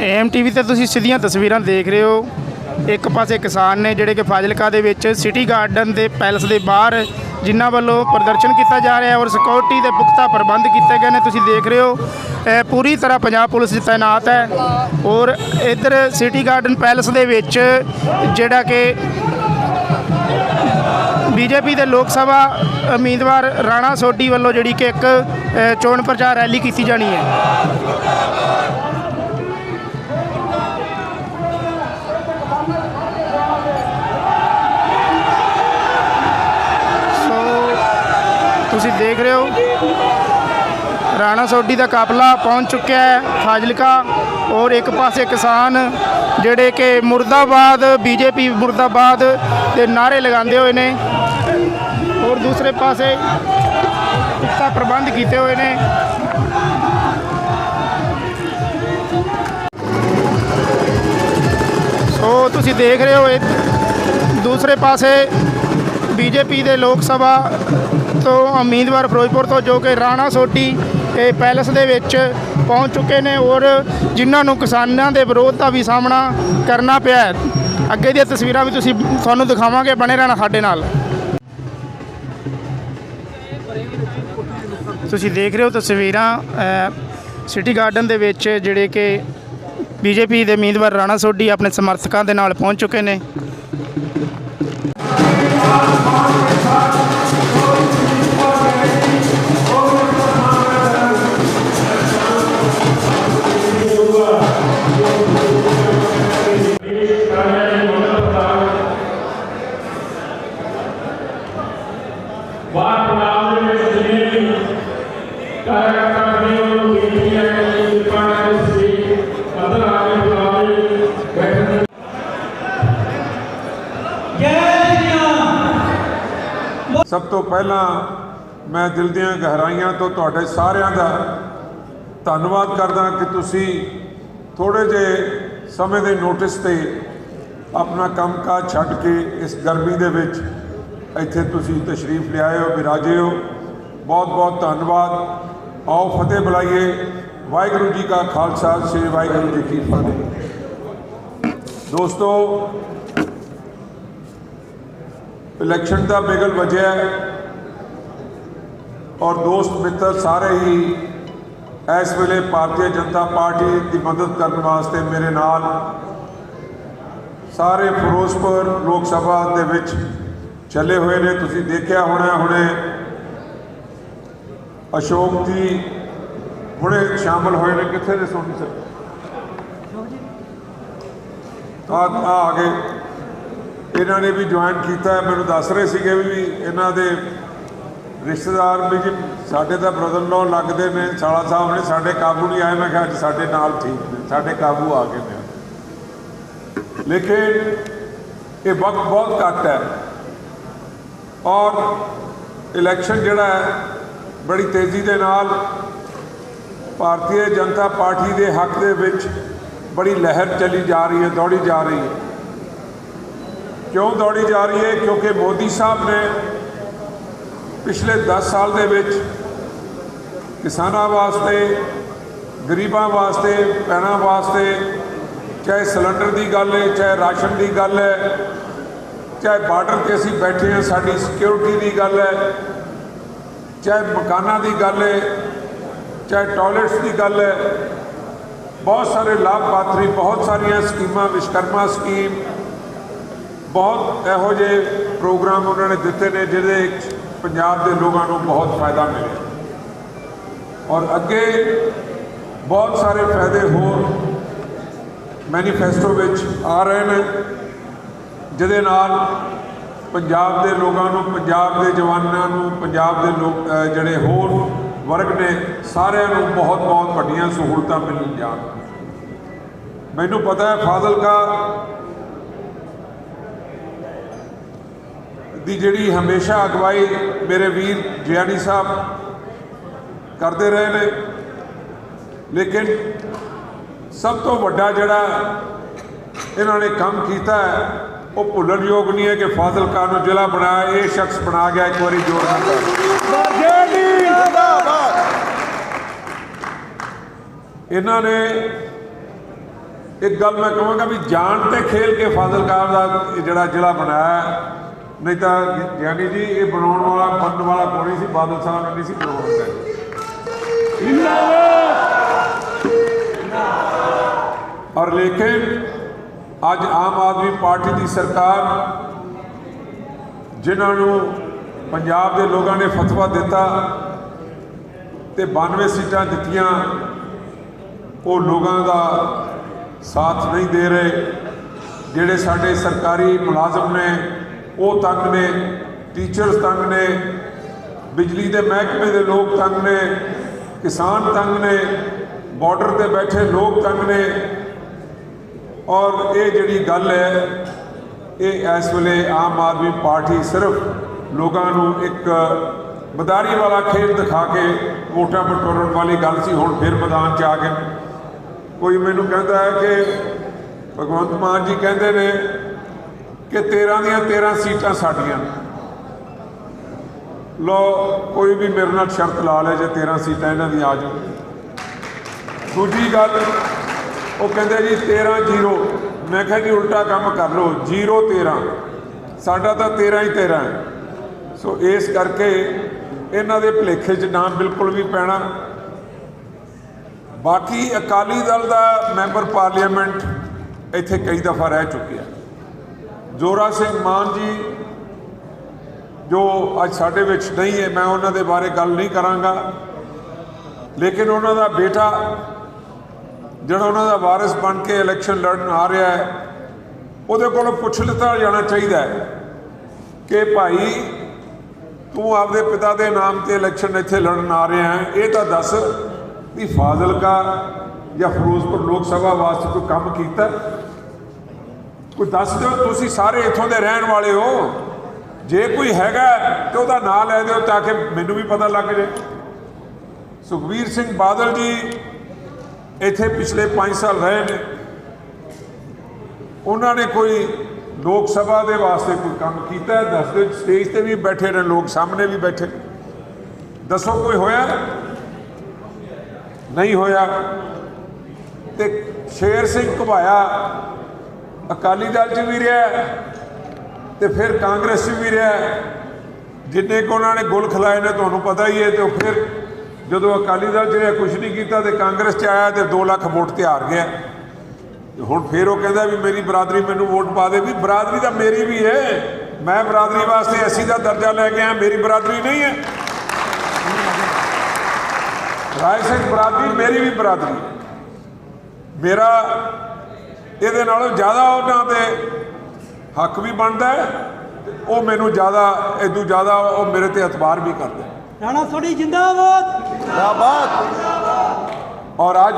Am TV ਤੇ ਤੁਸੀਂ ਸਿੱਧੀਆਂ ਤਸਵੀਰਾਂ ਦੇਖ ਰਹੇ ਹੋ। ਇੱਕ ਪਾਸੇ ਕਿਸਾਨ ਨੇ ਜਿਹੜੇ ਕਿ ਫਾਜ਼ਿਲਕਾ ਦੇ ਵਿੱਚ ਸਿਟੀ ਗਾਰਡਨ ਦੇ ਪੈਲਸ ਦੇ ਬਾਹਰ ਜਿਨ੍ਹਾਂ ਵੱਲੋਂ ਪ੍ਰਦਰਸ਼ਨ ਕੀਤਾ ਜਾ ਰਿਹਾ ਹੈ ਔਰ ਸਿਕਿਉਰਿਟੀ ਦੇ ਪੁਖਤਾ ਪ੍ਰਬੰਧ ਕੀਤੇ ਗਏ ਨੇ। ਤੁਸੀਂ ਦੇਖ ਰਹੇ ਹੋ, ਇਹ ਪੂਰੀ ਤਰ੍ਹਾਂ ਪੰਜਾਬ ਪੁਲਿਸ ਤਾਇਨਾਤ ਹੈ ਔਰ ਇੱਧਰ ਸਿਟੀ ਗਾਰਡਨ ਪੈਲਸ ਦੇ ਵਿੱਚ ਜਿਹੜਾ ਕਿ ਬੀਜੇਪੀ ਦੇ ਲੋਕ ਸਭਾ ਉਮੀਦਵਾਰ ਰਾਣਾ ਸੋਢੀ ਵੱਲੋਂ ਜਿਹੜੀ ਕਿ ਇੱਕ ਚੋਣ ਪ੍ਰਚਾਰ ਰੈਲੀ ਕੀਤੀ ਜਾਣੀ ਹੈ। ਤੁਸੀਂ ਦੇਖ ਰਹੇ ਹੋ। ਰਾਣਾ ਸੋਢੀ ਦਾ ਕਾਫਲਾ ਪਹੁੰਚ ਚੁੱਕਿਆ ਹੈ ਫਾਜ਼ਿਲਕਾ ਔਰ ਇੱਕ ਪਾਸੇ ਕਿਸਾਨ ਜਿਹੜੇ ਕਿ ਮੁਰਦਾਬਾਦ, ਬੀਜੇਪੀ ਮੁਰਦਾਬਾਦ ਦੇ ਨਾਰੇ ਲਗਾਉਂਦੇ ਹੋਏ ਨੇ ਔਰ ਦੂਸਰੇ ਪਾਸੇ ਪੁਖਤਾ ਪ੍ਰਬੰਧ ਕੀਤੇ ਹੋਏ ਨੇ। ਸੋ ਤੁਸੀਂ ਦੇਖ ਰਹੇ ਹੋ ਦੂਸਰੇ ਪਾਸੇ ਬੀਜੇਪੀ ਦੇ ਲੋਕ ਸਭਾ ਤੋਂ ਉਮੀਦਵਾਰ ਫਿਰੋਜ਼ਪੁਰ ਤੋਂ ਜੋ ਕਿ ਰਾਣਾ ਸੋਢੀ, ਇਹ ਪੈਲਸ ਦੇ ਵਿੱਚ ਪਹੁੰਚ ਚੁੱਕੇ ਨੇ ਔਰ ਜਿਨ੍ਹਾਂ ਨੂੰ ਕਿਸਾਨਾਂ ਦੇ ਵਿਰੋਧ ਦਾ ਵੀ ਸਾਹਮਣਾ ਕਰਨਾ ਪਿਆ ਹੈ। ਅੱਗੇ ਦੀਆਂ ਤਸਵੀਰਾਂ ਵੀ ਤੁਸੀਂ ਤੁਹਾਨੂੰ ਦਿਖਾਵਾਂਗੇ, ਬਣੇ ਰਹਿਣਾ ਸਾਡੇ ਨਾਲ। ਤੁਸੀਂ ਦੇਖ ਰਹੇ ਹੋ ਤਸਵੀਰਾਂ ਸਿਟੀ ਗਾਰਡਨ ਦੇ ਵਿੱਚ ਜਿਹੜੇ ਕਿ ਬੀਜੇਪੀ ਦੇ ਉਮੀਦਵਾਰ ਰਾਣਾ ਸੋਢੀ ਆਪਣੇ ਸਮਰਥਕਾਂ ਦੇ ਨਾਲ ਪਹੁੰਚ ਚੁੱਕੇ ਨੇ। ਬਾਹਰ ਪਹਿਲਾਂ ਮੈਂ ਦਿਲ ਦੀਆਂ ਗਹਿਰਾਈਆਂ ਤੋਂ ਤੁਹਾਡੇ ਸਾਰਿਆਂ ਦਾ ਧੰਨਵਾਦ ਕਰਦਾ ਕਿ ਤੁਸੀਂ ਥੋੜੇ ਜਿਹੇ ਸਮੇਂ ਦੇ ਨੋਟਿਸ ਤੇ ਆਪਣਾ ਕੰਮਕਾਜ ਛੱਡ ਕੇ ਇਸ ਗਰਮੀ ਦੇ ਵਿੱਚ ਇੱਥੇ ਤੁਸੀਂ ਤਸ਼ਰੀਫ ਲਿਆਏ ਹੋ ਵਿਰਾਜੇ ਹੋ। ਬਹੁਤ ਬਹੁਤ ਧੰਨਵਾਦ। ਆਓ ਫਤਿਹ ਬੁਲਾਈਏ। ਵਾਹਿਗੁਰੂ ਜੀ ਕਾ ਖਾਲਸਾ, ਸ੍ਰੀ ਵਾਹਿਗੁਰੂ ਜੀ ਕੀ ਫਤਿਹ। ਦੋਸਤੋ ਇਲੈਕਸ਼ਨ ਦਾ ਬਿਗਲ ਵਜਿਆ ਔਰ ਦੋਸਤ ਮਿੱਤਰ ਸਾਰੇ ਹੀ ਇਸ ਵੇਲੇ ਭਾਰਤੀ ਜਨਤਾ ਪਾਰਟੀ ਦੀ ਮਦਦ ਕਰਨ ਵਾਸਤੇ ਮੇਰੇ ਨਾਲ ਸਾਰੇ ਫਿਰੋਜ਼ਪੁਰ ਲੋਕ ਸਭਾ ਦੇ ਵਿੱਚ ਚੱਲੇ ਹੋਏ ਨੇ। ਤੁਸੀਂ ਦੇਖਿਆ ਹੋਣਾ ਹੁਣੇ ਅਸ਼ੋਕ ਜੀ ਹੁਣੇ ਸ਼ਾਮਲ ਹੋਏ ਨੇ। ਕਿੱਥੇ ਦੇ ਸੋਨੀ ਸਰ? ਆ ਆ ਗਏ। ਇਹਨਾਂ ਨੇ ਵੀ ਜੁਆਇਨ ਕੀਤਾ। ਮੈਨੂੰ ਦੱਸ ਰਹੇ ਸੀਗੇ ਵੀ ਇਹਨਾਂ ਦੇ ਰਿਸ਼ਤੇਦਾਰ ਵੀ ਜੀ ਸਾਡੇ ਤਾਂ ਬ੍ਰਦਰ ਲੋ ਲੱਗਦੇ ਨੇ, ਸਾਲਾ ਸਾਹਿਬ ਨੇ ਸਾਡੇ ਕਾਬੂ ਨਹੀਂ ਆਏ, ਮੈਂ ਕਿਹਾ ਅੱਜ ਸਾਡੇ ਨਾਲ ਠੀਕ ਨੇ, ਸਾਡੇ ਕਾਬੂ ਆ ਗਏ ਨੇ। ਲੇਕਿਨ ਇਹ ਵਕਤ ਬਹੁਤ ਘੱਟ ਹੈ। ਔਰ ਇਲੈਕਸ਼ਨ ਜਿਹੜਾ ਹੈ, ਬੜੀ ਤੇਜ਼ੀ ਦੇ ਨਾਲ ਭਾਰਤੀ ਜਨਤਾ ਪਾਰਟੀ ਦੇ ਹੱਕ ਦੇ ਵਿੱਚ ਬੜੀ ਲਹਿਰ ਚਲੀ ਜਾ ਰਹੀ ਹੈ, ਦੌੜੀ ਜਾ ਰਹੀ ਹੈ। ਕਿਉਂ ਦੌੜੀ ਜਾ ਰਹੀ ਹੈ? ਕਿਉਂਕਿ ਮੋਦੀ ਸਾਹਿਬ ਨੇ ਪਿਛਲੇ 10 ਸਾਲ ਦੇ ਵਿੱਚ ਕਿਸਾਨਾਂ ਵਾਸਤੇ, ਗਰੀਬਾਂ ਵਾਸਤੇ ਭੈਣਾਂ ਵਾਸਤੇ ਚਾਹੇ ਸਿਲੰਡਰ ਦੀ ਗੱਲ ਹੈ, ਚਾਹੇ ਰਾਸ਼ਨ ਦੀ ਗੱਲ ਹੈ, ਚਾਹੇ ਬਾਰਡਰ ਤੇ ਅਸੀਂ ਬੈਠੇ ਹਾਂ, ਸਾਡੀ ਸਿਕਿਉਰਿਟੀ ਦੀ ਗੱਲ ਹੈ, ਚਾਹੇ ਮਕਾਨਾਂ ਦੀ ਗੱਲ ਹੈ, ਚਾਹੇ ਟਾਇਲਟਸ ਦੀ ਗੱਲ ਹੈ, ਬਹੁਤ ਸਾਰੇ ਲਾਭਪਾਤਰੀ, ਬਹੁਤ ਸਾਰੀਆਂ ਸਕੀਮਾਂ, ਵਿਸ਼ਕਰਮਾ ਸਕੀਮ, ਬਹੁਤ ਇਹੋ ਜਿਹੇ ਪ੍ਰੋਗਰਾਮ ਉਹਨਾਂ ਨੇ ਦਿੱਤੇ ਨੇ ਜਿਹਦੇ ਵਿੱਚ ਪੰਜਾਬ ਦੇ ਲੋਕਾਂ ਨੂੰ ਬਹੁਤ ਫਾਇਦਾ ਮਿਲਿਆ। ਔਰ ਅੱਗੇ ਬਹੁਤ ਸਾਰੇ ਫਾਇਦੇ ਹੋਰ ਮੈਨੀਫੈਸਟੋ ਵਿੱਚ ਆ ਰਹੇ ਨੇ, ਜਿਹਦੇ ਨਾਲ ਪੰਜਾਬ ਦੇ ਲੋਕਾਂ ਨੂੰ, ਪੰਜਾਬ ਦੇ ਜਵਾਨਾਂ ਨੂੰ, ਪੰਜਾਬ ਦੇ ਲੋਕ ਜਿਹੜੇ ਹੋਰ ਵਰਗ ਨੇ, ਸਾਰਿਆਂ ਨੂੰ ਬਹੁਤ ਬਹੁਤ ਵੱਡੀਆਂ ਸਹੂਲਤਾਂ ਮਿਲਣ ਜਾਣ। ਮੈਨੂੰ ਪਤਾ ਹੈ ਫਾਜ਼ਿਲਕਾ ਦੀ ਜਿਹੜੀ ਹਮੇਸ਼ਾ ਅਗਵਾਈ ਮੇਰੇ ਵੀਰ ਜਿਆਣੀ ਸਾਹਿਬ ਕਰਦੇ ਰਹੇ ਨੇ। ਲੇਕਿਨ ਸਭ ਤੋਂ ਵੱਡਾ ਜਿਹੜਾ ਇਹਨਾਂ ਨੇ ਕੰਮ ਕੀਤਾ ਹੈ, ਉਹ ਭੁੱਲਣਯੋਗ ਨਹੀਂ ਹੈ ਕਿ ਫਾਜ਼ਿਲਕਾ ਨੂੰ ਜ਼ਿਲ੍ਹਾ ਬਣਾਇਆ, ਇਹ ਸ਼ਖਸ ਬਣਾ ਗਿਆ, ਇੱਕ ਵਾਰੀ ਜੋਰ ਨਾਲ ਇਹਨਾਂ ਨੇ ਇੱਕ ਗੱਲ ਮੈਂ ਕਹਾਂਗਾ ਵੀ ਜਾਣ ਤੇ ਖੇਲ ਕੇ ਫਾਜ਼ਿਲਕਾ ਦਾ ਜਿਹੜਾ ਜ਼ਿਲ੍ਹਾ ਬਣਾਇਆ ਨਹੀਂ ਤਾਂ ਗਿਆਨੀ ਜੀ ਇਹ ਬਣਾਉਣ ਵਾਲਾ, ਬਣਨ ਵਾਲਾ ਕੋਈ ਸੀ, ਬਾਦਲ ਸਾਹਿਬ ਨੇ ਸੀ ਬਣਾਉਣ। ਦਿੱਤਾ ਔਰ ਲੇਕਿਨ ਅੱਜ ਆਮ ਆਦਮੀ ਪਾਰਟੀ ਦੀ ਸਰਕਾਰ, ਜਿਨ੍ਹਾਂ ਨੂੰ ਪੰਜਾਬ ਦੇ ਲੋਕਾਂ ਨੇ ਫਤਵਾ ਦਿੱਤਾ ਤੇ 92 ਸੀਟਾਂ ਦਿੱਤੀਆਂ, ਉਹ ਲੋਕਾਂ ਦਾ ਸਾਥ ਨਹੀਂ ਦੇ ਰਹੇ, ਜਿਹੜੇ ਸਾਡੇ ਸਰਕਾਰੀ ਮੁਲਾਜ਼ਮ ਨੇ ਉਹ ਤੰਗ ਨੇ ਟੀਚਰਸ ਤੰਗ ਨੇ, ਬਿਜਲੀ ਦੇ ਮਹਿਕਮੇ ਦੇ ਲੋਕ ਤੰਗ ਨੇ, ਕਿਸਾਨ ਤੰਗ ਨੇ ਬਾਰਡਰ ਤੇ ਬੈਠੇ ਲੋਕ ਤੰਗ ਨੇ। ਔਰ ਇਹ ਜਿਹੜੀ ਗੱਲ ਹੈ, ਇਹ ਇਸ ਵੇਲੇ ਆਮ ਆਦਮੀ ਪਾਰਟੀ ਸਿਰਫ ਲੋਕਾਂ ਨੂੰ ਇੱਕ ਮਦਾਰੀ ਵਾਲਾ ਖੇਡ ਦਿਖਾ ਕੇ ਵੋਟਾਂ ਬਟੋਰਨ ਵਾਲੀ ਗੱਲ ਸੀ, ਹੁਣ ਫਿਰ ਮੈਦਾਨ 'ਚ ਆ ਗਏ। ਕੋਈ ਮੈਨੂੰ ਕਹਿੰਦਾ ਹੈ ਕਿ ਭਗਵੰਤ ਮਾਨ ਜੀ ਕਹਿੰਦੇ ਨੇ ਕਿ 13 ਦੀਆਂ 13 ਸੀਟਾਂ ਸਾਡੀਆਂ ਨੇ। ਲੋ ਕੋਈ ਵੀ ਮੇਰੇ ਨਾਲ ਸ਼ਰਤ ਲਾ ਲੈ ਜੇ 13 ਸੀਟਾਂ ਇਹਨਾਂ ਦੀ ਆ ਜਾਓ ਦੂਜੀ ਗੱਲ, ਉਹ ਕਹਿੰਦੇ ਜੀ 13 ਜ਼ੀਰੋ। ਮੈਂ ਕਿਹਾ ਜੀ, ਉਲਟਾ ਕੰਮ ਕਰ ਲਓ, ਜ਼ੀਰੋ 13 ਸਾਡਾ ਤਾਂ 13 ਹੀ 13 ਹੈ। ਸੋ ਇਸ ਕਰਕੇ ਇਹਨਾਂ ਦੇ ਭਲੇਖੇ 'ਚ ਨਾਮ ਬਿਲਕੁਲ ਵੀ ਪੈਣਾ। ਬਾਕੀ ਅਕਾਲੀ ਦਲ ਦਾ ਮੈਂਬਰ ਪਾਰਲੀਮੈਂਟ ਇੱਥੇ ਕਈ ਦਫਾ ਰਹਿ ਚੁੱਕਿਆ। ਜੋਰਾ ਸਿੰਘ ਮਾਨ ਜੀ, ਜੋ ਅੱਜ ਸਾਡੇ ਵਿੱਚ ਨਹੀਂ ਹੈ, ਮੈਂ ਉਹਨਾਂ ਦੇ ਬਾਰੇ ਗੱਲ ਨਹੀਂ ਕਰਾਂਗਾ। ਲੇਕਿਨ ਉਹਨਾਂ ਦਾ ਬੇਟਾ, ਜਿਹੜਾ ਉਹਨਾਂ ਦਾ ਵਾਰਿਸ ਬਣ ਕੇ ਇਲੈਕਸ਼ਨ ਲੜਨ ਆ ਰਿਹਾ ਹੈ, ਉਹਦੇ ਕੋਲੋਂ ਪੁੱਛ ਲਿੱਤਾ ਜਾਣਾ ਚਾਹੀਦਾ ਹੈ ਕਿ ਭਾਈ, ਤੂੰ ਆਪਦੇ ਪਿਤਾ ਦੇ ਨਾਮ ਤੇ ਇਲੈਕਸ਼ਨ ਇੱਥੇ ਲੜਨ ਆ ਰਿਹਾ ਹੈ। ਇਹ ਤਾਂ ਦੱਸ ਵੀ ਫਾਜ਼ਿਲਕਾ ਜਾਂ ਫਿਰੋਜ਼ਪੁਰ ਲੋਕ ਸਭਾ ਵਾਸਤੇ ਕੋਈ ਕੰਮ ਕੀਤਾ? ਕੋਈ ਦੱਸ ਦਿਓ ਤੁਸੀਂ ਸਾਰੇ ਇੱਥੋਂ ਦੇ ਰਹਿਣ ਵਾਲੇ ਹੋ। ਜੇ ਕੋਈ ਹੈਗਾ ਤੇ ਉਹਦਾ ਨਾਂ ਲੈ ਦਿਓ ਤਾਂ ਕਿ ਮੈਨੂੰ ਵੀ ਪਤਾ ਲੱਗ ਜਾਏ ਸੁਖਬੀਰ ਸਿੰਘ ਬਾਦਲ ਜੀ ਇੱਥੇ ਪਿਛਲੇ 5 ਸਾਲ ਰਹੇ ਨੇ। ਉਹਨਾਂ ਨੇ ਕੋਈ ਲੋਕ ਸਭਾ ਦੇ ਵਾਸਤੇ ਕੋਈ ਕੰਮ ਕੀਤਾ? ਦੱਸ ਦਿਓ, ਸਟੇਜ ਤੇ ਵੀ ਬੈਠੇ ਨੇ, ਲੋਕ ਸਾਹਮਣੇ ਵੀ ਬੈਠੇ। ਦੱਸੋ ਕੋਈ ਹੋਇਆ? ਨਹੀਂ ਹੋਇਆ। ਤੇ ਸ਼ੇਰ ਸਿੰਘ ਘੁਬਾਇਆ। ਅਕਾਲੀ ਦਲ 'ਚ ਵੀ ਰਿਹਾ ਤੇ ਫਿਰ ਕਾਂਗਰਸ 'ਚ ਵੀ ਰਿਹਾ ਜਿੰਨੇ ਕੁ ਉਹਨਾਂ ਨੇ ਗੁਲ ਖਿਲਾਏ ਨੇ, ਤੁਹਾਨੂੰ ਪਤਾ ਹੀ ਹੈ, ਤੇ ਉਹ ਫਿਰ ਜਦੋਂ ਅਕਾਲੀ ਦਲ 'ਚ ਰਿਹਾ ਕੁਝ ਨਹੀਂ ਕੀਤਾ ਤੇ ਕਾਂਗਰਸ 'ਚ ਆਇਆ ਤੇ 2 ਲੱਖ ਵੋਟ ਤੇ ਹਾਰ ਗਿਆ। ਹੁਣ ਫਿਰ ਉਹ ਕਹਿੰਦਾ ਵੀ ਮੇਰੀ ਬਰਾਦਰੀ ਮੈਨੂੰ ਵੋਟ ਪਾ ਦੇ। ਵੀ ਬਰਾਦਰੀ ਤਾਂ ਮੇਰੀ ਵੀ ਹੈ। ਮੈਂ ਬਰਾਦਰੀ ਵਾਸਤੇ ਐਸੀ ਦਾ ਦਰਜਾ ਲੈ ਕੇ ਆਇਆ ਮੇਰੀ ਬਰਾਦਰੀ ਨਹੀਂ ਹੈ। ਰਾਏ ਸਿੰਘ, ਬਰਾਦਰੀ ਮੇਰੀ ਵੀ ਬਰਾਦਰੀ ਮੇਰਾ ਇਹਦੇ ਨਾਲੋਂ ਜ਼ਿਆਦਾ ਉਹਨਾਂ ਦੇ ਹੱਕ ਵੀ ਬਣਦਾ ਹੈ ਤੇ ਉਹ ਮੈਨੂੰ ਜ਼ਿਆਦਾ ਇਦੋਂ ਜ਼ਿਆਦਾ ਉਹ ਮੇਰੇ ਤੇ ਇਤਬਾਰ ਵੀ ਕਰਦੇ। ਰਾਣਾ ਸੋਢੀ ਜਿੰਦਾਬਾਦ। ਔਰ ਅੱਜ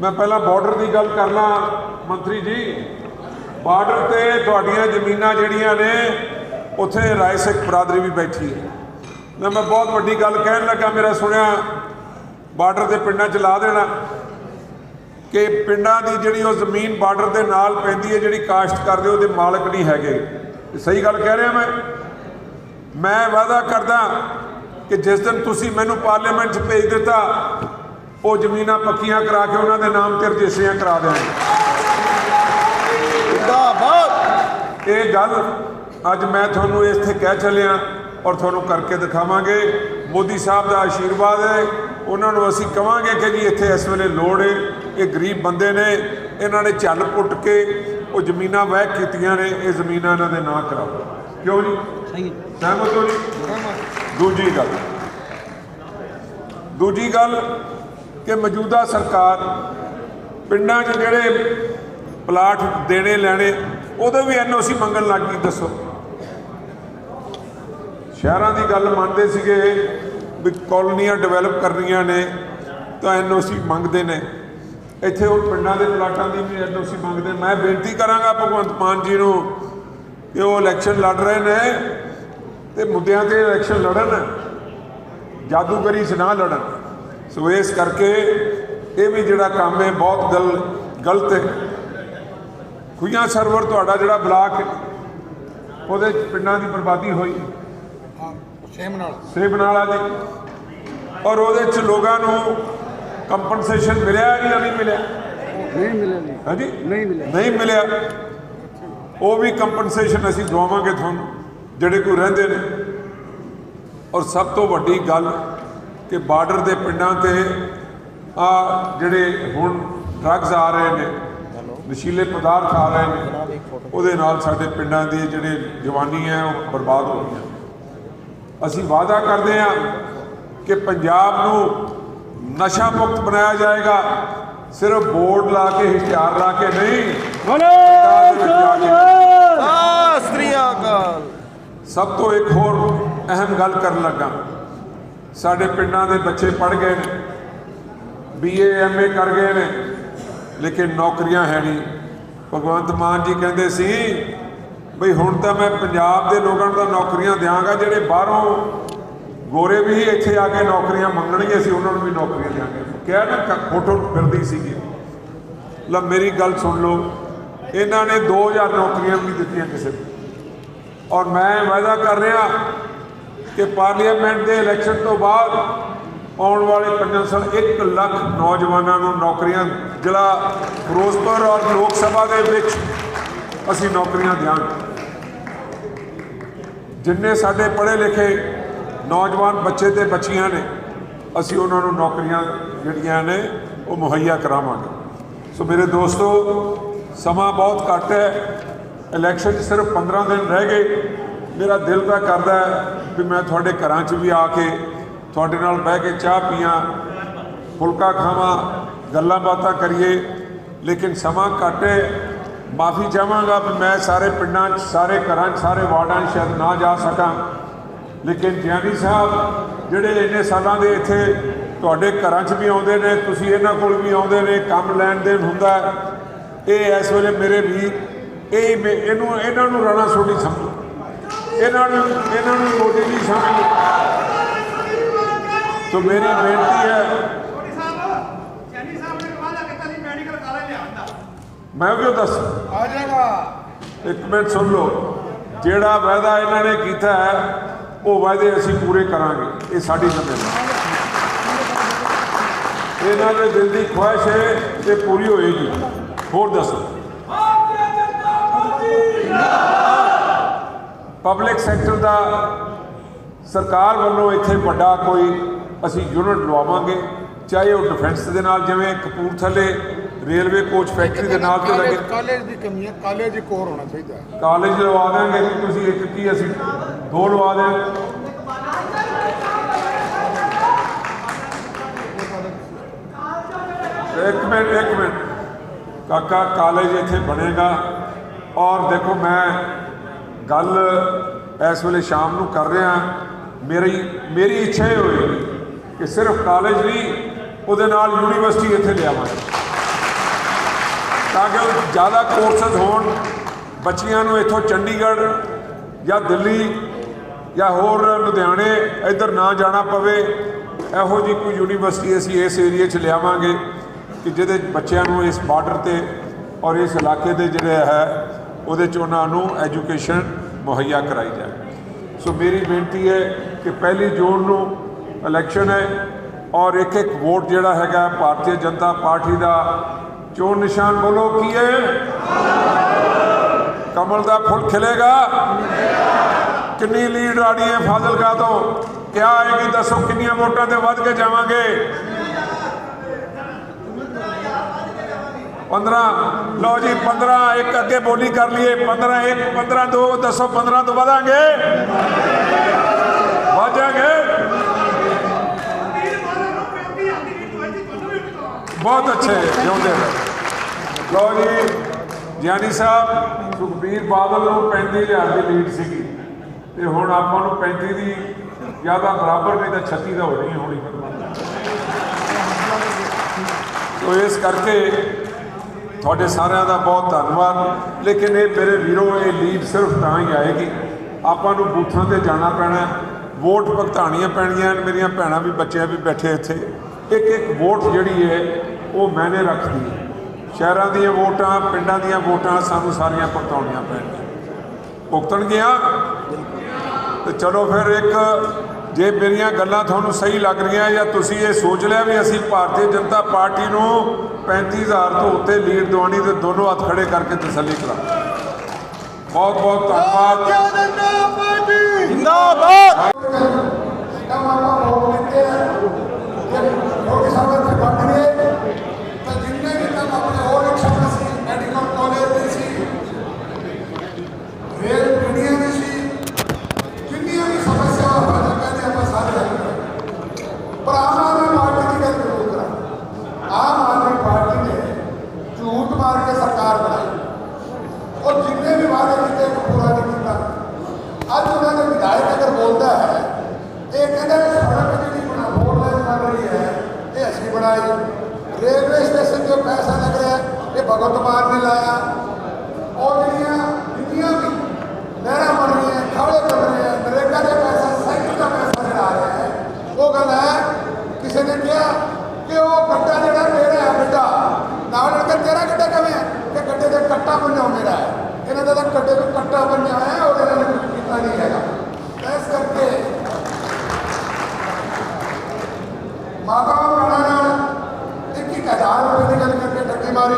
ਮੈਂ ਪਹਿਲਾਂ ਬਾਰਡਰ ਦੀ ਗੱਲ ਕਰਨਾ ਮੰਤਰੀ ਜੀ। ਬਾਰਡਰ ਤੇ ਤੁਹਾਡੀਆਂ ਜ਼ਮੀਨਾਂ ਜਿਹੜੀਆਂ ਨੇ ਉੱਥੇ ਰਾਏ ਸਿੱਖ ਬਰਾਦਰੀ ਵੀ ਬੈਠੀ ਹੈ। ਨਾ ਮੈਂ ਬਹੁਤ ਵੱਡੀ ਗੱਲ ਕਹਿਣ ਲੱਗਾ ਮੇਰਾ ਸੁਣਿਆ ਬਾਰਡਰ ਦੇ ਪਿੰਡਾਂ 'ਚ ਲਾ ਦੇਣਾ। ਕਿ ਪਿੰਡਾਂ ਦੀ ਜਿਹੜੀ ਉਹ ਜ਼ਮੀਨ ਬਾਰਡਰ ਦੇ ਨਾਲ ਪੈਂਦੀ ਹੈ ਜਿਹੜੀ ਕਾਸ਼ਤ ਕਰਦੇ ਉਹਦੇ ਮਾਲਕ ਨਹੀਂ ਹੈਗੇ। ਸਹੀ ਗੱਲ ਕਹਿ ਰਿਹਾ ਮੈਂ? ਮੈਂ ਵਾਅਦਾ ਕਰਦਾ ਕਿ ਜਿਸ ਦਿਨ ਤੁਸੀਂ ਮੈਨੂੰ ਪਾਰਲੀਮੈਂਟ 'ਚ ਭੇਜ ਦਿੱਤਾ ਉਹ ਜ਼ਮੀਨਾਂ ਪੱਕੀਆਂ ਕਰਾ ਕੇ ਉਹਨਾਂ ਦੇ ਨਾਮ ਤੇ ਰਜਿਸਟਰੀਆਂ ਕਰਾ ਦੇਣਗੇ ਜਿੰਦਾਬਾਦ! ਇਹ ਗੱਲ ਅੱਜ ਮੈਂ ਤੁਹਾਨੂੰ ਇੱਥੇ ਕਹਿ ਚੱਲਿਆ ਔਰ ਤੁਹਾਨੂੰ ਕਰਕੇ ਦਿਖਾਵਾਂਗੇ। ਮੋਦੀ ਸਾਹਿਬ ਦਾ ਆਸ਼ੀਰਵਾਦ ਹੈ। ਉਹਨਾਂ ਨੂੰ ਅਸੀਂ ਕਵਾਂਗੇ ਕਿ ਜੀ ਇੱਥੇ ਇਸ ਵੇਲੇ ਲੋੜ ਹੈ ਇਹ ਗਰੀਬ ਬੰਦੇ ਨੇ ਇਹਨਾਂ ਨੇ ਝੱਲ ਪੁੱਟ ਕੇ ਉਹ ਜ਼ਮੀਨਾਂ ਵਹਿ ਕੀਤੀਆਂ ਨੇ ਇਹ ਜ਼ਮੀਨਾਂ ਇਹਨਾਂ ਦੇ ਨਾਂ ਕਰਾਓ। ਕਿਉਂ ਜੀ? ਸਹੀ ਸਹਿਮਤ ਹੋ ਜੀ? ਦੂਜੀ ਗੱਲ ਦੂਜੀ ਗੱਲ ਕਿ ਮੌਜੂਦਾ ਸਰਕਾਰ ਪਿੰਡਾਂ 'ਚ ਜਿਹੜੇ ਪਲਾਟ ਦੇਣੇ ਲੈਣੇ ਉਹਦੇ ਵੀ ਐਨਓਸੀ ਮੰਗਣ ਲੱਗ ਗਈ ਦੱਸੋ। ਸ਼ਹਿਰਾਂ ਦੀ ਗੱਲ ਮੰਨਦੇ ਸੀਗੇ ਵੀ ਕਲੋਨੀਆਂ ਡਿਵੈਲਪ ਕਰਨੀਆਂ ਨੇ, ਤਾਂ ਐਨਓਸੀ ਮੰਗਦੇ ਨੇ। ਇੱਥੇ ਉਹ ਪਿੰਡਾਂ ਦੇ ਪਲਾਟਾਂ ਦੀ ਵੀ ਐਨਓਸੀ ਮੰਗਦੇ ਮੈਂ ਬੇਨਤੀ ਕਰਾਂਗਾ ਭਗਵੰਤ ਮਾਨ ਜੀ ਨੂੰ ਕਿ ਉਹ ਇਲੈਕਸ਼ਨ ਲੜ ਰਹੇ ਨੇ ਤੇ ਮੁੱਦਿਆਂ ਤੇ ਇਲੈਕਸ਼ਨ ਲੜਨ, ਜਾਦੂਗਰੀ 'ਚ ਨਾ ਲੜਨ। ਸੋ ਇਸ ਕਰਕੇ ਇਹ ਵੀ ਜਿਹੜਾ ਕੰਮ ਹੈ, ਬਹੁਤ ਗਲ, ਗਲਤ ਹੈ। ਖੁਈਆਂ ਸਰਵਰ ਤੁਹਾਡਾ ਜਿਹੜਾ ਬਲਾਕ ਉਹਦੇ 'ਚ ਪਿੰਡਾਂ ਦੀ ਬਰਬਾਦੀ ਹੋਈ। ਸੇਮ ਨਾਲ ਸੇਬ ਨਾਲਾ ਦੀ ਔਰ ਉਹਦੇ 'ਚ ਲੋਕਾਂ ਨੂੰ ਕੰਪਨਸੇਸ਼ਨ ਮਿਲਿਆ ਜਾਂ ਨਹੀਂ ਮਿਲਿਆ? ਨਹੀਂ ਮਿਲਿਆ ਜੀ। ਹਾਂਜੀ? ਨਹੀਂ ਮਿਲਿਆ। ਨਹੀਂ ਮਿਲਿਆ। ਉਹ ਵੀ ਕੰਪਨਸੇਸ਼ਨ ਅਸੀਂ ਦਵਾਵਾਂਗੇ ਤੁਹਾਨੂੰ ਜਿਹੜੇ ਕੋਈ ਰਹਿੰਦੇ ਨੇ। ਔਰ ਸਭ ਤੋਂ ਵੱਡੀ ਗੱਲ ਕਿ ਬਾਰਡਰ ਦੇ ਪਿੰਡਾਂ ਤੇ ਆ ਜਿਹੜੇ ਹੁਣ ਡਰੱਗਸ ਆ ਰਹੇ ਨੇ ਨਸ਼ੀਲੇ ਪਦਾਰਥ ਆ ਰਹੇ ਨੇ ਉਹਦੇ ਨਾਲ ਸਾਡੇ ਪਿੰਡਾਂ ਦੀ ਜਿਹੜੇ ਜਵਾਨੀ ਹੈ ਉਹ ਬਰਬਾਦ ਹੋ ਰਹੀ ਹੈ ਅਸੀਂ ਵਾਅਦਾ ਕਰਦੇ ਹਾਂ ਕਿ ਪੰਜਾਬ ਨੂੰ ਨਸ਼ਾ ਮੁਕਤ ਬਣਾਇਆ ਜਾਏਗਾ। ਸਿਰਫ ਬੋਰਡ ਲਾ ਕੇ ਇਸ਼ਤਿਹਾਰ ਲਾ ਕੇ ਨਹੀਂ ਸਭ ਤੋਂ ਇੱਕ ਹੋਰ ਅਹਿਮ ਗੱਲ ਕਰਨ ਲੱਗਾ। ਸਾਡੇ ਪਿੰਡਾਂ ਦੇ ਬੱਚੇ ਪੜ ਗਏ ਨੇ ਬੀਏ ਐਮਏ ਕਰ ਗਏ ਨੇ ਲੇਕਿਨ ਨੌਕਰੀਆਂ ਹੈ ਨਹੀਂ। ਭਗਵੰਤ ਮਾਨ ਜੀ ਕਹਿੰਦੇ ਸੀ ਬਈ ਹੁਣ ਤਾਂ ਮੈਂ ਪੰਜਾਬ ਦੇ ਲੋਕਾਂ ਨੂੰ ਤਾਂ ਨੌਕਰੀਆਂ ਦਿਆਂਗਾ, ਜਿਹੜੇ ਬਾਹਰੋਂ ਗੋਰੇ ਵੀ ਇੱਥੇ ਆ ਕੇ ਨੌਕਰੀਆਂ ਮੰਗਣਗੇ, ਅਸੀਂ ਉਹਨਾਂ ਨੂੰ ਵੀ ਨੌਕਰੀਆਂ ਦਿਆਂਗੇ। ਕਿਹਾ ਨਾ ਕ- ਫੋਟੋ ਫਿਰਦੀ ਸੀਗੀ। ਲੈ ਮੇਰੀ ਗੱਲ ਸੁਣ ਲਓ, ਇਹਨਾਂ ਨੇ 2000 ਨੌਕਰੀਆਂ ਵੀ ਦਿੱਤੀਆਂ ਕਿਸੇ ਨੂੰ। ਔਰ ਮੈਂ ਵਾਅਦਾ ਕਰ ਰਿਹਾ ਕਿ ਪਾਰਲੀਮੈਂਟ ਦੇ ਇਲੈਕਸ਼ਨ ਤੋਂ ਬਾਅਦ ਆਉਣ ਵਾਲੇ 5 ਸਾਲ 1 ਲੱਖ ਨੌਜਵਾਨਾਂ ਨੂੰ ਨੌਕਰੀਆਂ ਜ਼ਿਲ੍ਹਾ ਫਿਰੋਜ਼ਪੁਰ ਔਰ ਲੋਕ ਸਭਾ ਦੇ ਵਿੱਚ ਅਸੀਂ ਨੌਕਰੀਆਂ ਦਿਆਂਗੇ। ਜਿੰਨੇ ਸਾਡੇ ਪੜ੍ਹੇ ਲਿਖੇ ਨੌਜਵਾਨ ਬੱਚੇ ਤੇ ਬੱਚੀਆਂ ਨੇ, ਅਸੀਂ ਉਹਨਾਂ ਨੂੰ ਨੌਕਰੀਆਂ ਜਿਹੜੀਆਂ ਨੇ, ਉਹ ਮੁਹੱਈਆ ਕਰਾਵਾਂਗੇ। ਸੋ ਮੇਰੇ ਦੋਸਤੋ, ਸਮਾਂ ਬਹੁਤ ਘੱਟ ਹੈ, ਇਲੈਕਸ਼ਨ 'ਚ ਸਿਰਫ 15 ਦਿਨ ਰਹਿ ਗਏ। ਮੇਰਾ ਦਿਲ ਤਾਂ ਕਰਦਾ ਹੈ ਵੀ ਮੈਂ ਤੁਹਾਡੇ ਘਰਾਂ 'ਚ ਵੀ ਆ ਕੇ ਤੁਹਾਡੇ ਨਾਲ ਬਹਿ ਕੇ ਚਾਹ ਪੀਆਂ, ਫੁਲਕਾ ਖਾਵਾਂ, ਗੱਲਾਂ ਬਾਤਾਂ ਕਰੀਏ, ਲੇਕਿਨ ਸਮਾਂ ਘੱਟ ਹੈ। ਮਾਫੀ ਚਾਹਾਂਗਾ ਵੀ ਮੈਂ ਸਾਰੇ ਪਿੰਡਾਂ 'ਚ, ਸਾਰੇ ਘਰਾਂ 'ਚ, ਸਾਰੇ ਵਾਰਡਾਂ 'ਚ ਸ਼ਾਇਦ ਨਾ ਜਾ ਸਕਾਂ। ਲੇਕਿਨ ਜਿਆਨੀ ਸਾਹਿਬ, ਜਿਹੜੇ ਇੰਨੇ ਸਾਲਾਂ ਦੇ ਇੱਥੇ ਤੁਹਾਡੇ ਘਰਾਂ 'ਚ ਵੀ ਆਉਂਦੇ ਨੇ, ਤੁਸੀਂ ਇਹਨਾਂ ਕੋਲ ਵੀ ਆਉਂਦੇ ਨੇ, ਕੰਮ ਲੈਣ ਦੇਣ ਹੁੰਦਾ ਇਹ ਇਸ ਵੇਲੇ ਮੇਰੇ ਵੀ, ਇਹ ਮੇ- ਇਹਨੂੰ, ਇਹਨਾਂ ਨੂੰ ਰਾਣਾ ਸੋਢੀ ਸਮਝੋ। ਇਹਨਾਂ ਨੂੰ ਇਹਨਾਂ ਨੂੰ ਮੋਦੀ ਨਹੀਂ ਸਮਝੋ। ਸੋ ਮੇਰੀ ਬੇਨਤੀ ਹੈ ਚੈਨੀ ਸਾਹਿਬ ਨੇ ਵਾਅਦਾ ਕੀਤਾ ਸੀ ਮੈਡੀਕਲ ਕਾਲਜ ਲਿਆਉਂਦਾ ਮੈਂ ਉਹ ਕਿਉਂ ਦੱਸ। ਆ ਜਾਏਗਾ। ਇੱਕ ਮਿੰਟ ਸੁਣ ਲਓ। ਜਿਹੜਾ ਵਾਅਦਾ ਇਹਨਾਂ ਨੇ ਕੀਤਾ ਹੈ ਉਹ ਵਾਅਦੇ ਅਸੀਂ ਪੂਰੇ ਕਰਾਂਗੇ। ਇਹ ਸਾਡੀ ਜ਼ਿੰਮੇਵਾਰੀ। ਇਹਨਾਂ ਦੇ ਦਿਲ ਦੀ ਖੁਆਇਸ਼ ਹੈ ਤੇ ਪੂਰੀ ਹੋਏਗੀ। ਹੋਰ ਦੱਸੋ। ਪਬਲਿਕ ਸੈਕਟਰ ਦਾ ਸਰਕਾਰ ਵੱਲੋਂ ਇੱਥੇ ਵੱਡਾ ਕੋਈ ਅਸੀਂ ਯੂਨਿਟ ਲਵਾਵਾਂਗੇ ਚਾਹੇ ਉਹ ਡਿਫੈਂਸ ਦੇ ਨਾਲ ਜਿਵੇਂ ਕਪੂਰਥਲੇ ਰੇਲਵੇ ਕੋਚ ਫੈਕਟਰੀ ਦੇ ਨਾਲ ਤੋਂ ਲੱਗੇ ਕਾਲਜ ਦੀ ਕਮੀ ਹੈ ਕਾਲਜ ਇੱਕ ਹੋਰ ਹੋਣਾ ਚਾਹੀਦਾ ਹੈ। ਕਾਲਜ ਲਵਾ ਦਾਂਗੇ ਜੀ ਤੁਸੀਂ ਇੱਕ ਕੀ ਅਸੀਂ ਦੋ ਲਵਾ ਦਿਆਂਗੇ ਇੱਕ ਮਿੰਟ ਇੱਕ ਮਿੰਟ। ਕਾਕਾ ਕਾਲਜ ਇੱਥੇ ਬਣੇਗਾ। ਔਰ ਦੇਖੋ ਮੈਂ ਗੱਲ ਇਸ ਵੇਲੇ ਸ਼ਾਮ ਨੂੰ ਕਰ ਰਿਹਾ। ਮੇਰੀ ਮੇਰੀ ਇੱਛਾ ਇਹ ਹੋਏਗੀ ਕਿ ਸਿਰਫ ਕਾਲਜ ਨਹੀਂ ਉਹਦੇ ਨਾਲ ਯੂਨੀਵਰਸਿਟੀ ਇੱਥੇ ਲਿਆਵਾਂਗੇ। ਤਾਂ ਕਿ ਉਹ ਜ਼ਿਆਦਾ ਕੋਰਸਸ ਹੋਣ, ਬੱਚੀਆਂ ਨੂੰ ਇੱਥੋਂ ਚੰਡੀਗੜ੍ਹ ਜਾਂ ਦਿੱਲੀ ਜਾਂ ਹੋਰ ਲੁਧਿਆਣੇ ਇੱਧਰ ਨਾ ਜਾਣਾ ਪਵੇ, ਇਹੋ ਜੀ ਕੋਈ ਯੂਨੀਵਰਸਿਟੀ ਅਸੀਂ ਇਸ ਏਰੀਆ 'ਚ ਲਿਆਵਾਂਗੇ ਕਿ ਜਿਹਦੇ ਬੱਚਿਆਂ ਨੂੰ ਇਸ ਬਾਰਡਰ ਤੇ ਔਰ ਇਸ ਇਲਾਕੇ ਦੇ ਜਿਹੜੇ ਹੈ, ਉਹਦੇ 'ਚ ਉਹਨਾਂ ਨੂੰ ਐਜੂਕੇਸ਼ਨ ਮੁਹੱਈਆ ਕਰਾਈ ਜਾਏ ਸੋ ਮੇਰੀ ਬੇਨਤੀ ਹੈ ਕਿ ਪਹਿਲੀ ਜੂਨ ਨੂੰ ਇਲੈਕਸ਼ਨ ਹੈ ਔਰ ਇੱਕ ਇੱਕ ਵੋਟ ਜਿਹੜਾ ਹੈਗਾ ਭਾਰਤੀ ਜਨਤਾ ਪਾਰਟੀ ਦਾ ਚੋਣ ਨਿਸ਼ਾਨ ਬੋਲੋ ਕੀ ਹੈ ਕਮਲ ਦਾ ਫੁੱਲ ਖਿਲੇਗਾ ਕਿੰਨੀ ਲੀਡ ਆਣੀ ਹੈ ਫਾਜ਼ਿਲਕਾ ਤੋਂ ਕਿਆ ਆਏਗੀ ਦੱਸੋ ਕਿੰਨੀਆਂ ਵੋਟਾਂ ਤੇ ਵੱਧ ਕੇ ਜਾਵਾਂਗੇ 15 ਲਓ ਜੀ 15 ਇੱਕ ਅੱਗੇ ਬੋਲੀ ਕਰ ਲਈਏ 15 1 15 2 ਦੱਸੋ 15 ਤੋਂ ਵਧਾਂਗੇ ਵਧਾਂਗੇ ਬਹੁਤ ਅੱਛੇ ਜਿਉਂਦੇ ਰਹੋ ਲਓ ਜੀ, ਗਿਆਨੀ ਸਾਹਿਬ, ਸੁਖਬੀਰ ਬਾਦਲ ਨੂੰ 35000 ਦੀ ਲੀਡ ਸੀਗੀ। ਤੇ ਹੁਣ ਆਪਾਂ ਨੂੰ 35 ਦੀ ਜ਼ਿਆਦਾ ਬਰਾਬਰ ਨਹੀਂ ਤਾਂ 36 ਦਾ ਹੋਣੀ ਹੋਣੀ। ਤੋ ਇਸ ਕਰਕੇ ਤੁਹਾਡੇ ਸਾਰਿਆਂ ਦਾ ਬਹੁਤ ਧੰਨਵਾਦ। ਲੇਕਿਨ ਇਹ ਮੇਰੇ ਵੀਰੋ, ਇਹ ਲੀਡ ਸਿਰਫ ਤਾਂ ਹੀ ਆਏਗੀ। ਆਪਾਂ ਨੂੰ ਬੂਥਾਂ ਤੇ ਜਾਣਾ ਪੈਣਾ ਵੋਟ ਭੁਗਤਾਣੀਆਂ ਪੈਣੀਆਂ ਮੇਰੀਆਂ ਭੈਣਾਂ ਵੀ ਬੱਚੇ ਵੀ ਬੈਠੇ ਇੱਥੇ। ਇੱਕ ਇੱਕ ਵੋਟ ਜਿਹੜੀ ਹੈ ਉਹ ਮੈਨੇ ਰੱਖਦੀ। ਹੈ ਸ਼ਹਿਰਾਂ ਦੀਆਂ ਵੋਟਾਂ ਪਿੰਡਾਂ ਦੀਆਂ ਵੋਟਾਂ ਸਾਨੂੰ ਸਾਰੀਆਂ ਭੁਗਤਾਉਣੀਆਂ ਪੈਣਗੀਆਂ ਭੁਗਤਣਗੀਆਂ ਤੇ ਚਲੋ ਫਿਰ ਇੱਕ ਜੇ ਮੇਰੀਆਂ ਗੱਲਾਂ ਤੁਹਾਨੂੰ ਸਹੀ ਲੱਗ ਰਹੀਆਂ ਜਾਂ ਤੁਸੀਂ ਇਹ ਸੋਚ ਲਿਆ ਵੀ ਅਸੀਂ ਭਾਰਤੀ ਜਨਤਾ ਪਾਰਟੀ ਨੂੰ 35000 ਤੋਂ ਉੱਤੇ ਲੀਡ ਦਿਵਾਉਣੀ ਤੇ ਦੋਨੋਂ ਹੱਥ ਖੜੇ ਕਰਕੇ ਤਸੱਲੀ ਕਰਾਂ ਬਹੁਤ ਬਹੁਤ ਧੰਨਵਾਦ। ਕੰਮ ਆਪਾਂ ਹੋ ਲੈਂਦੇ ਆ ਲੋਕ ਸਭਾ ਤੇ ਬੈਠ ਗਏ ਤਾਂ ਜਿੰਨੇ ਵੀ ਕੰਮ ਆਪਣੇ ਹੋਰ ਇੱਕ ਸ਼ਬਦ ਸੀ ਮੈਡੀਕਲ ਕਾਲਜ ਦੇ ਸੀ ਰੇਲ ਗੱਡੀਆਂ ਦੇ ਸੀ ਜਿੰਨੀਆਂ ਵੀ ਸਮੱਸਿਆਵਾਂ ਹੋ ਜਾਂਦੀਆਂ ਆਪਾਂ ਸਾਰੇ ਹੱਲ ਕਰਾਂਗੇ ਪਰ ਆਮ ਆਦਮੀ ਪਾਰਟੀ ਦੀ ਗੱਲ ਜ਼ਰੂਰ ਕਰਾਂ ਆਮ ਆਦਮੀ ਪਾਰਟੀ ਨੇ ਝੂਠ ਮਾਰ ਕੇ ਸਰਕਾਰ ਬਣਾਈ ਉਹ ਜਿੰਨੇ ਵੀ ਵਾਅਦੇ ਕੀਤੇ ਉਹ ਪੂਰਾ ਨਹੀਂ ਕੀਤਾ ਅੱਜ ਉਹਨਾਂ ਦੇ ਵਿਧਾਇਕ ਅਗਰ ਬੋਲਦਾ ਹੈ ਇਹ ਕਹਿੰਦਾ ਵੀ ਸੜਕ ਜਿਹੜੀ ਬਣਾ ਫੋਰ ਲਾਈਨ ਬਣ ਰਹੀ ਹੈ ਇਹ ਅਸੀਂ ਬਣਾਈ ਰੇਲਵੇ ਸਟੇਸ਼ਨ ਜੋ ਪੈਸਾ ਲੱਗ ਰਿਹਾ ਹੈ, ਇਹ ਭਗਵੰਤ ਮਾਨ ਨੇ ਲਾਇਆ ਉਹ ਜਿਹੜੀਆਂ ਜਿੰਨੀਆਂ ਵੀ ਨਹਿਰਾਂ ਬਣ ਰਹੀਆਂ ਖਾਲੇ ਬਣ ਰਹੇ ਹੈ ਨਰੇਗਾ ਦੇ ਪੈਸਾ ਸੈਂਟਰ ਦਾ ਪੈਸਾ ਜਿਹੜਾ ਆ ਰਿਹਾ ਹੈ ਉਹ ਗੱਲ ਹੈ ਕਿਸੇ ਨੇ ਕਿਹਾ ਕਿ ਉਹ ਗੱਡਾ ਜਿਹੜਾ ਮੇਰਾ ਹੈ ਗੱਡਾ ਨਾਲ ਲੜਕੇ ਤੇਰਾ ਗੱਡਾ ਕਿਵੇਂ ਹੈ ਕਿ ਗੱਡੇ ਦੇ ਕੱਟਾ ਬਣਿਆ ਮੇਰਾ ਹੈ ਇਹਨਾਂ ਦਾ ਤਾਂ ਗੱਡੇ ਨੂੰ ਕੱਟਾ ਬਣਿਆ ਹੋਇਆ ਹੈ ਉਹਦੇ ਨਾਲ ਕੁਝ ਕੀਤਾ ਨਹੀਂ ਹੈਗਾ ਤਾਂ ਇਸ ਕਰਕੇ ਮਾਤਾ ਰਾਣਾ ਨਾਲ ਇੱਕ ਇੱਕ ਹਜ਼ਾਰ ਰੁਪਏ ਦੀ ਗੱਲ ਕਰਕੇ ਟੱਕੀ ਮਾਰੀ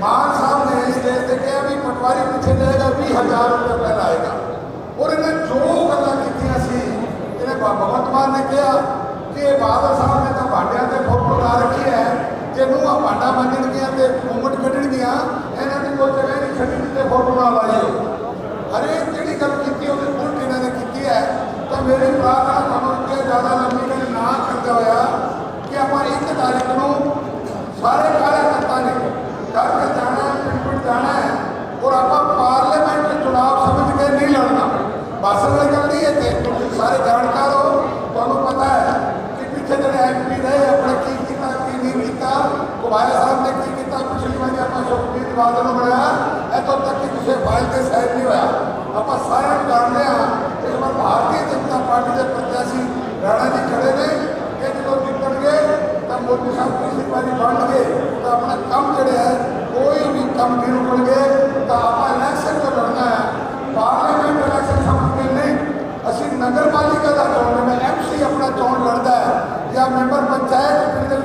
ਮਾਨ ਸਾਹਿਬ ਨੇ ਸਟੇਜ ਤੇ ਕਿਹਾ ਵੀ ਪਟਵਾਰੀ ਪਿੱਛੇ 20000 ਰੁਪਏ ਪਹਿਲਾਂ ਆਏਗਾ। ਔਰ ਇਹਨੇ ਜੋ ਗੱਲਾਂ ਕੀਤੀਆਂ ਸੀ, ਇਹਨੇ ਭਗਵੰਤ ਮਾਨ ਨੇ ਕਿਹਾ ਕਿ ਬਾਦਲ ਸਾਹਿਬ ਨੇ ਤਾਂ ਭਾਂਡਿਆਂ ਤੇ ਫੋਟੋ ਲਾ ਰੱਖੀ ਹੈ। ਜੇ ਨੂੰ ਆ ਭਾਂਡਾ ਮੰਗਣਗੀਆਂ ਤੇ ਮੂਮਟ ਕੱਢਣਗੀਆਂ, ਇਹਨਾਂ ਦੀ ਕੋਈ ਜਗ੍ਹਾ ਨਹੀਂ ਛੱਡੀ ਜਿੱਤੇ ਫੋਟੋ ਨਾ ਲਾਈਓ ਹਰੇਕ ਜਿਹੜੀ ਗੱਲ ਕੀਤੀ ਉਹਦੇ ਉਲਟ ਇਹਨਾਂ ਨੇ ਕੀਤੀ ਹੈ? ਤਾਂ ਮੇਰੇ ਭਰਾ ਦਾ ਤੁਹਾਨੂੰ ਕਿ ਜ਼ਿਆਦਾ ਲੰਮੀ ਗੱਲ ਨਾ ਕਰਦੇ ਹੋਇਆ ਕਿ ਆਪਾਂ ਇੱਕ ਤਾਰੀਖ ਨੂੰ ਸਾਰੇ ਕਾਰਜਕਰਤਾ ਨੇ ਘਰ ਘਰ ਜਾਣਾ ਹੈ ਪਿੰਡ ਪਿੰਡ ਜਾਣਾ ਹੈ ਔਰ ਆਪਾਂ ਪਾਰਲੀਮੈਂਟ ਸਮਝ ਕੇ ਨਹੀਂ ਲੜਨਾ। ਬਸ ਵਾਲੀ ਗੱਲ ਨਹੀਂ ਹੈ ਤੇ ਤੁਸੀਂ ਸਾਰੇ ਜਾਣਕਾਰ ਹੋ। ਤੁਹਾਨੂੰ ਪਤਾ ਹੈ ਕਿ ਪਿੱਛੇ ਜਿਹੜੇ ਐਮਪੀ ਰਹੇ, ਆਪਣੇ ਕੀ ਕੀਤਾ, ਕੀ ਨਹੀਂ ਕੀਤਾ। ਕੁਮਾਇਆ ਸਾਹਿਬ ਨੇ ਕੀ ਕੀਤਾ, ਪਿਛਲੀ ਵਾਰੀ ਆਪਾਂ ਸੁਖਬੀਰ ਬਾਦਲ ਨੂੰ ਬਣਾਇਆ। ਇੱਥੋਂ ਤੱਕ ਕਿ ਕਿਸੇ ਫਾਈਲ ਤੇ ਸਾਈਨ ਨਹੀਂ ਹੋਇਆ। ਆਪਾਂ ਸਾਰਿਆਂ ਜਾਣਦੇ ਹਾਂ ਇਸ ਵਾਰ ਭਾਰਤੀ ਜਨਤਾ ਪਾਰਟੀ ਦੇ ਪ੍ਰਤੀਸ਼ੀ ਰਾਣਾ ਜੀ ਖੜੇ ਨੇ, ਇਹ ਜਦੋਂ ਜਿੱਤਣਗੇ, ਤਾਂ ਮੋਦੀ ਸਾਹਿਬ ਪਿਛਲੀ ਵਾਰੀ ਬਣਨਗੇ। ਤਾਂ ਆਪਣਾ ਕੰਮ ਜਿਹੜਾ ਹੈ, ਕੋਈ ਵੀ ਕੰਮ ਨਹੀਂ ਰੁਕਣਗੇ। ਤਾਂ ਆਪਾਂ ਇਲੈਕਸ਼ਨ ਤੋਂ ਲੜਨਾ ਹੈ। ਅਸੀਂ ਨਗਰ ਪਾਲਿਕਾ ਦਾ ਚੋਣ ਲੜਨਾ ਐਮਸੀ ਆਪਣਾ ਚੋਣ ਲੜਦਾ ਹੈ ਜਾਂ ਮੈਂਬਰ ਪੰਚਾਇਤ ਦੇ